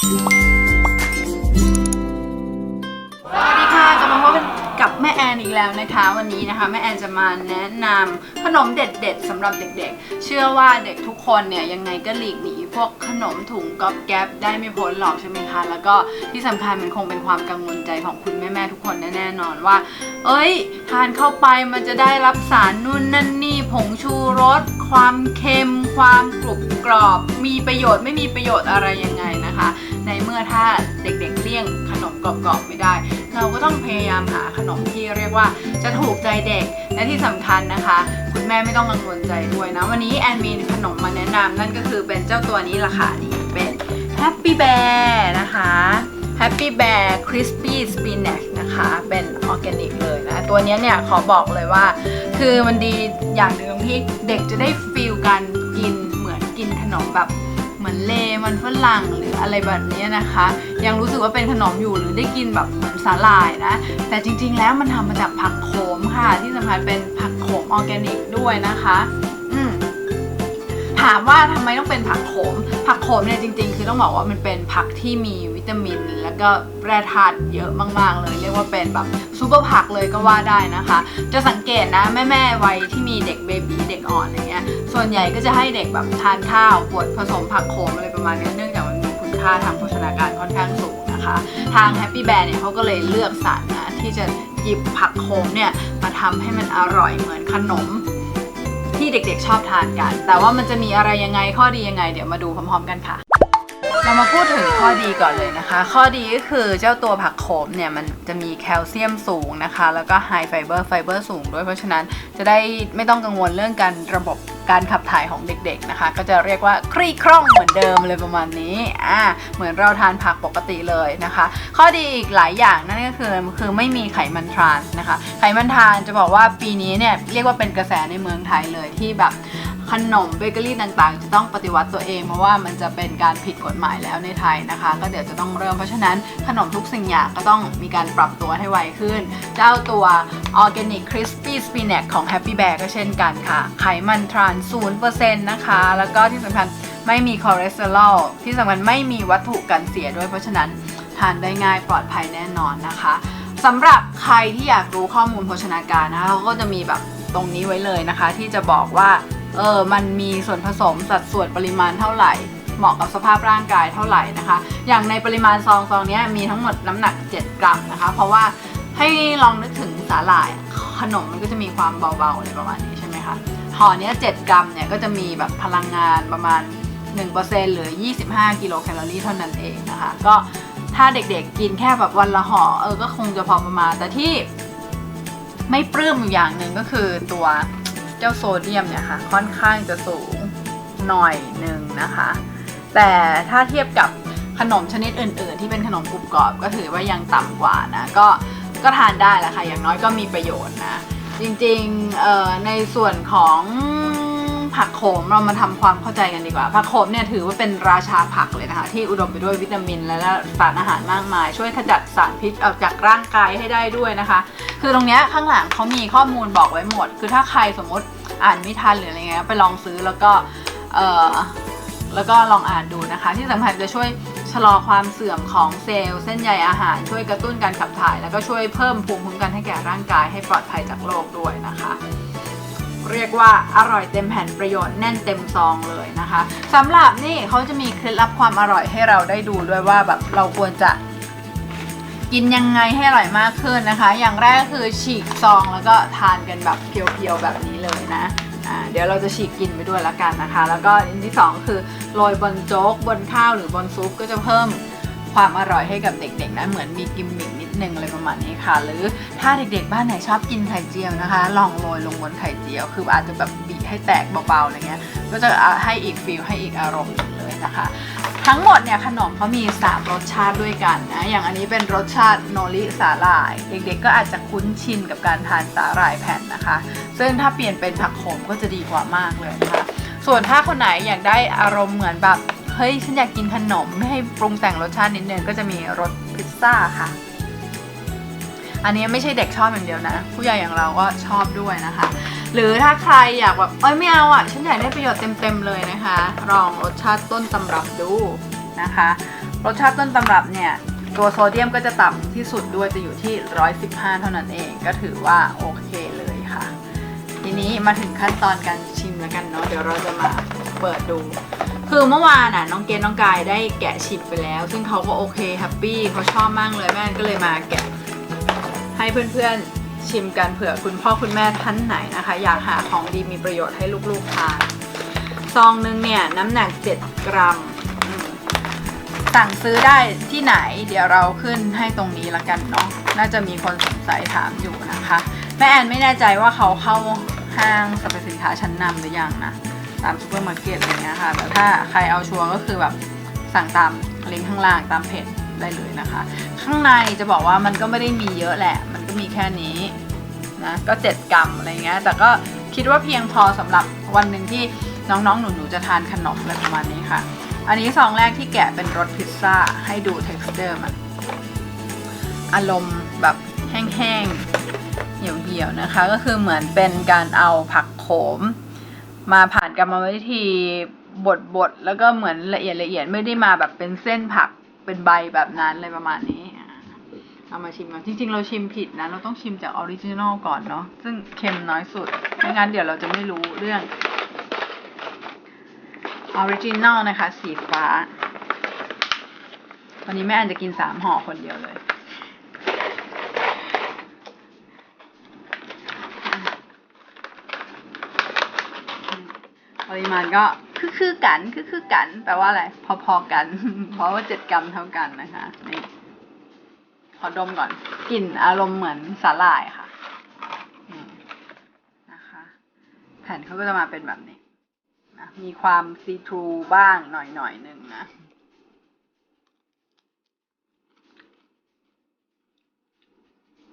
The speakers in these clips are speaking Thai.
สวัสดีค่ะจะมาพบกันกับแม่แอนอีกแล้วนะคะ วันนี้นะคะแม่แอนจะมาแนะนำขนมเด็ดๆสำหรับเด็กๆ เชื่อว่าเด็กทุกคนเนี่ยยังไงก็หลีกหนีพวกขนมถุงก๊อบแก๊บได้ไม่พ้นหรอกใช่ไหมคะแล้วก็ที่สำคัญมันคงเป็นความกังวลใจของคุณแม่ๆทุกคนแน่ๆนอนว่า เอ้ย ทานเข้าไปมันจะได้รับสารนู่นนั่นนี่ผงชูรส ความเค็ม ความกรุบกรอบ มีประโยชน์ไม่มีประโยชน์อะไรยังไง ในเมื่อถ้าเด็กๆเลี่ยงขนมกรอบๆไม่ได้ เราก็ต้องพยายามหาขนมที่เรียกว่าจะถูกใจเด็กและที่สำคัญนะคะ คุณแม่ไม่ต้องกังวลใจด้วยนะ วันนี้แอนมีขนมมาแนะนำนั่นก็คือเป็นเจ้าตัวนี้ละค่ะนี่เป็น Happy Bear นะคะ Happy Bear Crispy Spinach นะคะ เป็นออร์แกนิกเลยนะ ตัวนี้เนี่ยขอบอกเลยว่า คือมันดีอย่างหนึ่งที่เด็กจะได้ฟีลการกินเหมือนกินขนมแบบ มือนเลมันฝรั่งหรืออะไรแบบนี้นะคะ ยังรู้สึกว่าเป็นขนมอยู่หรือได้กินแบบเหมือนสาหร่ายนะ แต่จริงๆแล้วมันทำมาจากผักโขมค่ะ ที่สำคัญเป็นผักโขมออร์แกนิกด้วยนะคะถามว่าทำไมต้องเป็นผักโขม ผักโขมเนี่ยจริงๆ คือต้องบอกว่ามันเป็นผักที่มี วิตามิน แล้วก็แร่ธาตุเยอะมากๆ เลย เรียกว่าเป็นแบบซูเปอร์ผักเลยก็ว่าได้นะคะ จะสังเกตนะแม่ๆวัยที่มีเด็กเบบีเด็กอ่อนอะไรเงี้ยส่วนใหญ่ก็จะให้เด็กแบบทานข้าวบดผสมผักโขมอะไรประมาณนี้เนื่องจากมันมีคุณค่าทางโภชนาการค่อนข้างสูงนะคะ ทาง Happy Bear เนี่ยเขาก็เลยเลือกสรรนะที่จะหยิบผักโขมเนี่ยมาทำให้มันอร่อยเหมือนขนมที่เด็กๆชอบทานกัน แต่ว่ามันจะมีอะไรยังไงข้อดียังไง เดี๋ยวมาดูพร้อมๆกันค่ะ เรามาพูดถึงข้อดีก่อนเลยนะคะ ข้อดีก็คือเจ้าตัวผักโขมเนี่ยมันจะมีแคลเซียมสูงนะคะ แล้วก็ไฮไฟเบอร์ไฟเบอร์สูงด้วยเพราะฉะนั้นจะได้ไม่ต้องกังวลเรื่องการระบบการขับถ่ายของเด็กๆนะคะ ก็จะเรียกว่าคลี่คล่องเหมือนเดิมเลยประมาณนี้อ่าเหมือนเราทานผักปกติเลยนะคะ ข้อดีอีกหลายอย่างนั่นก็คือคือไม่มีไขมันทรานส์นะคะ ไขมันทรานส์จะบอกว่าปีนี้เนี่ยเรียกว่าเป็นกระแสในเมืองไทยเลยที่แบบ ขนมเบเกอรี่ต่างๆ จะต้องปฏิวัติตัวเองเพราะว่ามันจะเป็นการผิดกฎหมายแล้วในไทยนะคะ ก็เดี๋ยวจะต้องเริ่มเพราะฉะนั้นขนมทุกสิ่งอย่างก็ต้องมีการปรับตัวให้ไวขึ้น เจ้าตัว Organic Crispy Spinach ของ Happy Bear ก็เช่นกันค่ะไขมันทรานศูนย์เปอร์เซ็นต์นะคะ แล้วก็ที่สำคัญไม่มีคอเลสเตอรอลที่สำคัญไม่มีวัตถุกันเสียด้วยเพราะฉะนั้นทานได้ง่ายปลอดภัยแน่นอนนะคะสำหรับใครที่อยากรู้ข้อมูลโภชนาการนะคะเขาก็จะมีแบบตรงนี้ไว้เลยนะคะ ที่จะบอกว่า เออมันมีส่วนผสมสัดส่วนปริมาณเท่าไหร่ เหมาะกับสภาพร่างกายเท่าไหร่นะคะ อย่างในปริมาณซองซองนี้มีทั้งหมดน้ำหนัก 7 กรัมนะคะ เพราะว่าให้ลองนึกถึงสาหร่ายขนมมันก็จะมีความเบาๆอะไรประมาณนี้ใช่ไหมคะห่อเนี้ย7กรัมเนี่ยก็จะมีแบบพลังงานประมาณ 1%หรือ 25 กิโลแคลอรี่เท่านั้นเองนะคะ ก็ถ้าเด็กๆกินแค่แบบวันละห่อเออก็คงจะพอประมาณแต่ที่ไม่ปลื้มอยู่อย่างหนึ่งก็คือตัว เจ้าโซเดียมเนี่ยค่ะค่อนข้างจะสูงหน่อยหนึ่งนะคะ แต่ถ้าเทียบกับขนมชนิดอื่น ๆ ที่เป็นขนมกรุบกรอบก็ถือว่ายังต่ำกว่านะก็ก็ทานได้แหละค่ะอย่างน้อยก็มีประโยชน์นะ จริงๆในส่วนของ ผักโขมเรามาทำความเข้าใจกันดีกว่า ผักโขมเนี่ยถือว่าเป็นราชาผักเลยนะคะ ที่อุดมไปด้วยวิตามิน และสารอาหารมากมาย ช่วยขจัดสารพิษออกจากร่างกายให้ได้ด้วยนะคะ คือตรงนี้ข้างหลังเขามีข้อมูลบอกไว้หมด คือถ้าใครสมมติอ่านไม่ทันหรืออะไรเงี้ยไปลองซื้อแล้วก็เออแล้วก็ลองอ่านดูนะคะ ที่สำคัญจะช่วยชะลอความเสื่อมของเซลล์เส้นใยอาหาร ช่วยกระตุ้นการขับถ่าย แล้วก็ช่วยเพิ่มภูมิคุ้มกันให้แก่ร่างกายให้ปลอดภัยจากโรคด้วยนะคะ เรียกว่าอร่อยเต็มแผ่นประโยชน์แน่นเต็มซองเลยนะคะสำหรับนี่เขาจะมีเคล็ดลับความอร่อยให้เราได้ดูด้วยว่าแบบเราควรจะกินยังไงให้อร่อยมากขึ้นนะคะ อย่างแรกคือฉีกซองแล้วก็ทานกันแบบเพียวๆแบบนี้เลยนะเดี๋ยวเราจะฉีกกินไปด้วยละกันนะคะ แล้วก็อันที่สองคือโรยบนโจ๊กบนข้าวหรือบนซุปก็จะเพิ่มความอร่อยให้กับเด็กๆนะเหมือนมีกิมมิค นิดนึงอะไรประมาณนี้ค่ะ หรือถ้าเด็กๆบ้านไหนชอบกินไข่เจียวนะคะ ลองโรยลงบนไข่เจียว คืออาจจะแบบบีบให้แตกเบาๆอะไรเงี้ยก็จะให้อีกฟิลให้อีกอารมณ์หนึ่งเลยนะคะ ทั้งหมดเนี่ยขนมเขามี 3 รสชาติด้วยกันนะอย่างอันนี้เป็นรสชาติโนริสาหร่าย เด็กๆก็อาจจะคุ้นชินกับการทานสาหร่ายแผ่นนะคะ ซึ่งถ้าเปลี่ยนเป็นผักโขมก็จะดีกว่ามากเลยนะคะส่วนถ้าคนไหนอยากได้อารมณ์เหมือนแบบเฮ้ยฉันอยากกินขนมไม่ให้ปรุงแต่งรสชาตินิดนึงก็จะมีรสพิซซ่าค่ะ อันนี้ไม่ใช่เด็กชอบอย่างเดียวนะ ผู้ใหญ่อย่างเราก็ชอบด้วยนะคะ หรือถ้าใครอยากแบบเอ้ยไม่เอาอะ ฉันอยากได้ประโยชน์เต็มๆเลยนะคะลองรสชาติต้นตำรับดูนะคะ รสชาติต้นตำรับเนี่ยตัวโซเดียมก็จะต่ำที่สุดด้วยจะอยู่ที่ 115 เท่านั้นเองก็ถือว่าโอเคเลยค่ะ ทีนี้มาถึงขั้นตอนการชิมแล้วกันเนาะเดี๋ยวเราจะมาเปิดดู คือเมื่อวานน่ะน้องเกณน้องกายได้แกะชิมไปแล้ว ซึ่งเขาก็โอเคแฮปปี้เขาชอบมากเลยแม่ก็เลยมาแกะ ให้เพื่อนๆชิมกันเผื่อคุณพ่อคุณแม่ท่านไหนนะคะ อยากหาของดีมีประโยชน์ให้ลูกๆทานซองหนึงเนี่ยน้ำหนัก 7 กรัม สั่งซื้อได้ที่ไหน เดี๋ยวเราขึ้นให้ตรงนี้ละกันเนาะน่าจะมีคนสงสัยถามอยู่นะคะ แม่แอนไม่แน่ใจว่าเขาเข้าห้างสรรพสินค้าชั้นนำหรือยังนะตามซูเปอร์มาร์เก็ตอะไรเงี้ยค่ะแต่ถ้าใครเอาชัวร์ก็คือแบบสั่งตามลิงก์ข้างล่างตามเพจ ได้เลยนะคะ ข้างในจะบอกว่ามันก็ไม่ได้มีเยอะแหละ มันก็มีแค่นี้นะก็ 7 กรัมอะไรเงี้ยแต่ก็คิดว่าเพียงพอสำหรับวันหนึ่งที่น้องๆ หนูๆ จะทานขนมอะไรประมาณนี้ค่ะ อันนี้ซองแรกที่แกะเป็นรสพิซซ่าให้ดู texture มันอารมณ์แบบแห้งๆ เหี่ยวๆ นะคะ ก็คือเหมือนเป็นการเอาผักโขม มาผ่านกรรมวิธีบดๆ แล้วก็เหมือนละเอียดละเอียดไม่ได้มาแบบเป็นเส้นผัก เป็นใบแบบนั้นอะไรประมาณนี้เอามาชิมกันจริง ๆ เราชิมผิดนะ เราต้องชิมจากออริจินอลก่อนเนาะซึ่งเค็มน้อยสุดไม่งั้นเดี๋ยวเราจะไม่รู้เรื่องออริจินอลนะคะ สีฟ้า วันนี้แม่อันจะกินสามห่อคนเดียวเลย ปริมาณก็ คือคือกัน คือคือกัน แปลว่าอะไร พอๆกัน เพราะว่าเจ็ดกรัมเท่ากันนะคะนี่ขอดมก่อน กลิ่นอารมณ์เหมือนสาหร่ายค่ะนี่นะคะ แผ่นเขาก็จะมาเป็นแบบนี้นะมีความซีทรูบ้างหน่อยหน่อยหนึ่งนะ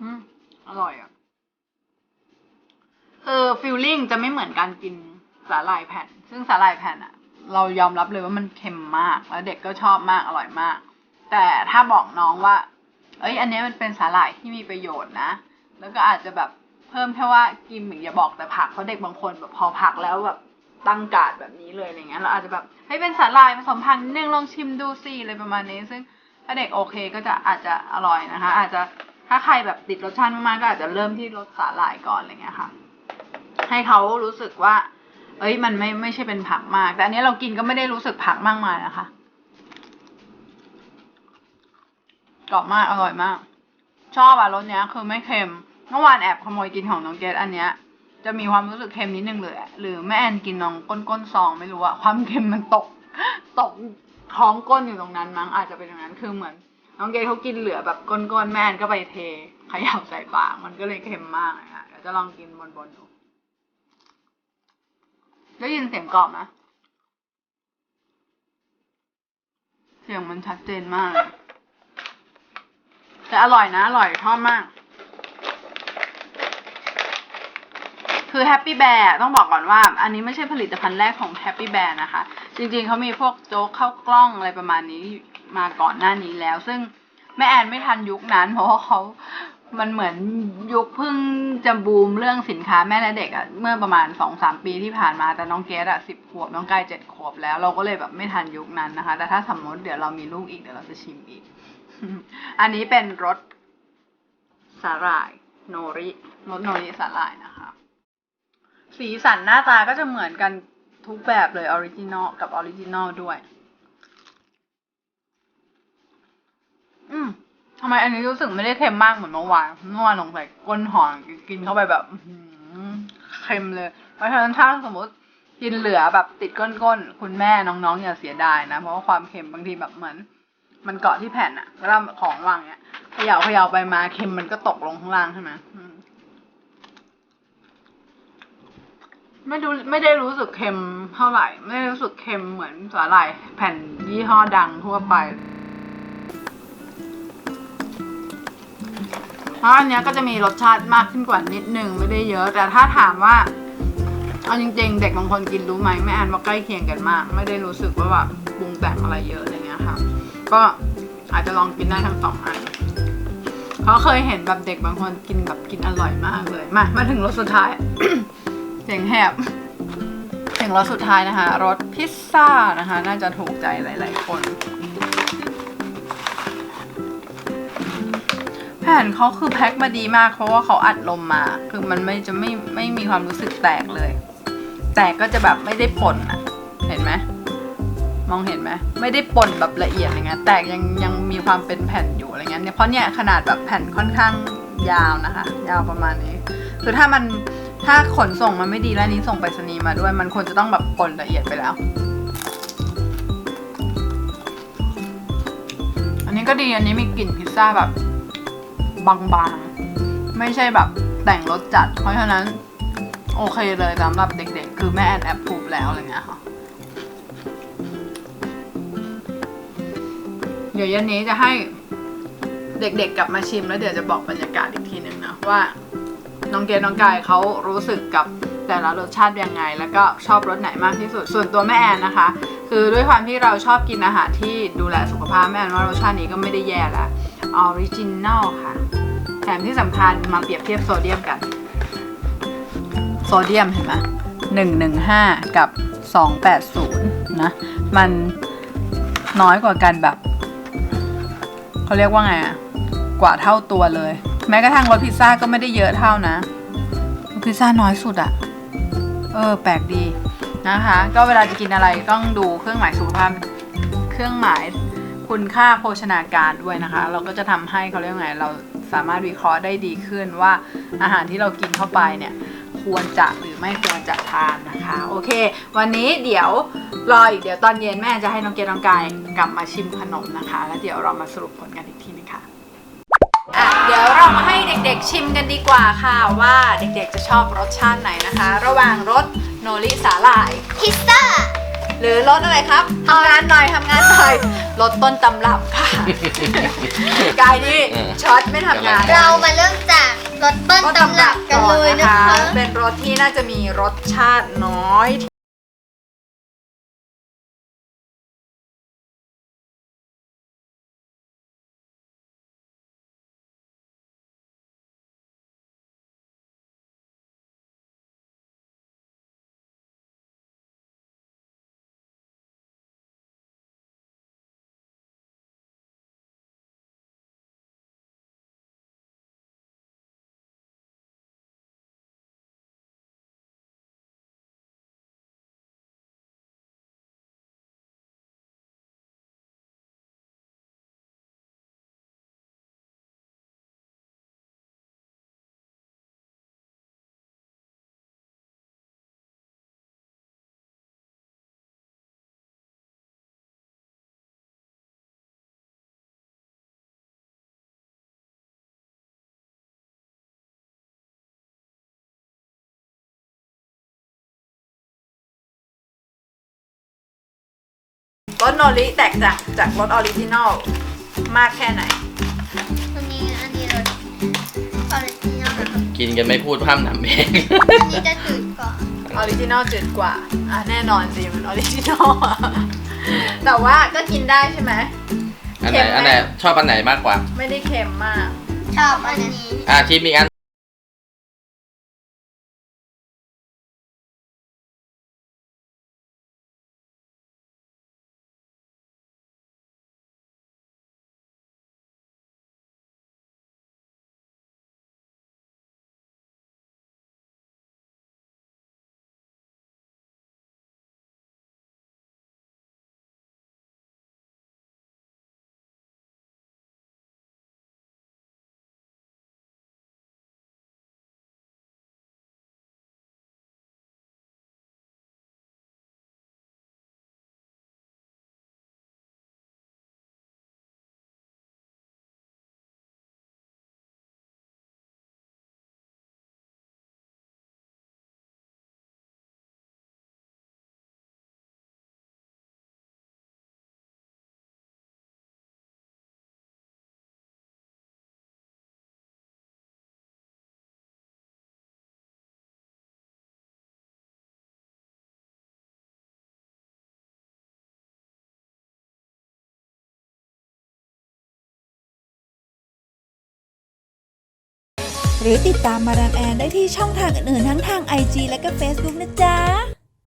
อืมอร่อยอะเออฟิลลิ่งจะไม่เหมือนการกินสาหร่ายแผ่น ซึ่งสาหร่ายแผ่นอะเรายอมรับเลยว่ามันเค็มมาก แล้วเด็กก็ชอบมากอร่อยมาก แต่ถ้าบอกน้องว่า เอ้ย อันนี้มันเป็นสาหร่ายที่มีประโยชน์นะ แล้วก็อาจจะแบบเพิ่มแค่ว่ากินหรืออย่าบอกแต่ผักเพราะเด็กบางคนแบบพอผักแล้วแบบตั้งกาดแบบนี้เลยอะไรเงี้ยเราอาจจะแบบให้เป็นสาหร่ายผสมพันธุ์นิดนึงลองชิมดูสิอะไรประมาณนี้ ซึ่งถ้าเด็กโอเคก็จะอาจจะอร่อยนะคะ อาจจะถ้าใครแบบติดรสชาติมากๆก็อาจจะเริ่มที่รสสาหร่ายก่อนอะไรเงี้ยค่ะ ให้เขารู้สึกว่า เอ้ยมันไม่ไม่ใช่เป็นผักมาก แต่อันนี้เรากินก็ไม่ได้รู้สึกผักมากมายนะคะกรอบมากอร่อยมาก ชอบอะรสเนี้ย คือไม่เค็มเมื่อวานแอบขโมยกินของน้องเกดอันเนี้ย จะมีความรู้สึกเค็มนิดนึงเลยอหรือแม่แอนกินน้องก้นก้นซองไม่รู้อะความเค็มมันตก ตกท้องก้นอยู่ตรงนั้นมั้งอาจจะเป็นอย่างนั้นคือเหมือน น้องเกดเขากินเหลือแบบก้นๆแม่แอนก็ไปเทขย่าใส่ปากมันก็เลยเค็มมากนะคะเดี๋ยวจะลองกินบนๆดู ได้ยินเสียงกรอบนะ เสียงมันชัดเจนมาก แต่อร่อยนะ อร่อยชอบมาก คือแฮปปี้แบร์ต้องบอกก่อนว่า อันนี้ไม่ใช่ผลิตภัณฑ์แรกของแฮปปี้แบร์นะคะ จริงๆ เขามีพวกโจ๊กข้าวกล้องอะไรประมาณนี้มาก่อนหน้านี้แล้ว ซึ่งแม่แอนไม่ทันยุคนั้น เพราะว่าเขา มันเหมือนยุคเพิ่งจะบูมเรื่องสินค้าแม่และเด็กอะเมื่อประมาณสองสามปีที่ผ่านมาแต่น้องเกดอะสิบขวบน้องกายเจ็ดขวบแล้วเราก็เลยแบบไม่ทันยุคนั้นนะคะ แต่ถ้าสมมติเดี๋ยวเรามีลูกอีกเดี๋ยวเราจะชิมอีก อันนี้เป็นรสสาหร่ายโนริรสโนริสาหร่ายนะคะ สีสันหน้าตาก็จะเหมือนกันทุกแบบเลยออริจินอลกับออริจินอลด้วย อืม ทำไมอันนี้รู้สึกไม่ได้เค็มมากเหมือนเมื่อวานเมื่อวานลงใส่ก้นหอนกินเข้าไปแบบเค็มเลย เพราะฉะนั้นถ้าสมมติกินเหลือแบบติดก้นๆคุณแม่น้องๆอย่าเสียดายนะ เพราะว่าความเค็มบางทีแบบเหมือน มันเกาะที่แผ่นอะเวลาของวางเนี้ยเขย่าเขย่าไปมาเค็มมันก็ตกลงข้างล่างใช่ไหมไม่ดูไม่ได้รู้สึกเค็มเท่าไหร่ ไม่ได้รู้สึกเค็มเหมือนสาหร่ายแผ่นยี่ห้อดังทั่วไปเพราะอันเนี้ยก็จะมีรสชาติมากขึ้นกว่านิดนึงไม่ได้เยอะ แต่ถ้าถามว่าเอาจริง ๆ เด็กบางคนกินรู้ไหมแม่อ่านว่าใกล้เคียงกันมาก ไม่ได้รู้สึกว่าแบบปรุงแต่งอะไรเยอะอะไรเงี้ยค่ะ ก็อาจจะลองกินได้ทั้งสองอันเพราะเคยเห็นแบบเด็กบางคนกินแบบกินอร่อยมากเลยมามาถึงรสสุดท้าย เสียงแหบเสียงรสสุดท้ายนะคะรสพิซซ่านะคะ น่าจะถูกใจหลาย ๆ คน ผ่นเขาคือแพ็คมาดีมาก เพราะว่าเขาอัดลมมา คือมันไม่จะไม่ไม่มีความรู้สึกแตกเลย แตกก็จะแบบไม่ได้ป่นอะเห็นไหมมองเห็นไหมไม่ได้ป่นแบบละเอียดอะไรเงี้ยแตกยังยังมีความเป็นแผ่นอยู่อะไรเงี้ยเนี่ยเพราะเนี่ยขนาดแบบแผ่นค่อนข้างยาวนะคะ ยาวประมาณนี้ คือถ้ามันถ้าขนส่งมันไม่ดีแล้วนี้ส่งไปรษณีย์มาด้วย มันควรจะต้องแบบป่นละเอียดไปแล้ว อันนี้ก็ดีอันนี้มีกลิ่นพิซซ่าแบบ บางๆ ไม่ใช่แบบแต่งรสจัด เพราะฉะนั้น โอเคเลยสำหรับเด็กๆ คือแม่แอนแอปพูบแล้วอะไรเงี้ยค่ะ เดี๋ยวเย็นนี้จะให้เด็กๆกลับมาชิมแล้วเดี๋ยวจะบอกบรรยากาศอีกทีหนึ่งนะว่าน้องเกดน้องกายเขารู้สึกกับแต่ละรสชาติยังไง แล้วก็ชอบรสไหนมากที่สุด ส่วนตัวแม่แอนนะคะ คือด้วยความที่เราชอบกินอาหารที่ดูแลสุขภาพแม่แอนว่ารสชาตินี้ก็ไม่ได้แย่ละออริจิน l ค่ะ ถมที่สำคัญมาเปรียบเทียบโซเดียมกัน โซเดียมเห็นไหมหนึ่งหนึ่งห้ากับสองแปดศูนย์นะ มันน้อยกว่ากันแบบเขาเรียกว่าไงอะกว่าเท่าตัวเลย แม้กระทั่งรสพิซซ่าก็ไม่ได้เยอะเท่านะพิซซ่าน้อยสุดอะเออ แปลกดีนะคะ ก็เวลาจะกินอะไรต้องดูเครื่องหมายสุขภาพเครื่องหมายคุณค่าโภชนาการด้วยนะคะ เราก็จะทำให้เขาเรียกว่าไงเรา สามารถวิเคราะห์ได้ดีขึ้นว่าอาหารที่เรากินเข้าไปเนี่ยควรจะหรือไม่ควรจะทานนะคะ โอเค วันนี้เดี๋ยวรออีกเดี๋ยวตอนเย็นแม่จะให้น้องเกดน้องกายกลับมาชิมขนมนะคะ แล้วเดี๋ยวเรามาสรุปผลกันอีกทีนึงค่ะอะเดี๋ยวเรามาให้เด็กๆชิมกันดีกว่าค่ะว่าเด็กๆจะชอบรสชาติไหนนะคะ ระหว่างรสโนริสาหร่าย พิซซ่า หรือรสอะไรครับทำงานหน่อยทำงานหน่อยรสต้นตำรับค่ะกายนี่ช็อตไม่ทำงานเรามาเริ่มจากรสเบิ้ลตำรับกันเลยนะคะ เป็นรสที่น่าจะมีรสชาติน้อย รสโนริแตกต่างจากรสออริจินอลมากแค่ไหน อันนี้อันนี้รสออริจินอลนะครับกินกันไม่พูดพร่ำทำเพลง อันนี้จะจืดกว่าออริจินอลจืดกว่า อะแน่นอนสิมันออริจินอลอะแต่ว่าก็กินได้ใช่ไหม อันไหนเค็มไหมอันไหน ชอบอันไหนมากกว่า ไม่ได้เค็มมาก ชอบอันนี้ อะชิมอีกอัน หรือติดตามมาดามแอนได้ที่ช่องทางอื่นๆ ทั้งทาง IG และก็ Facebook นะจ๊ะ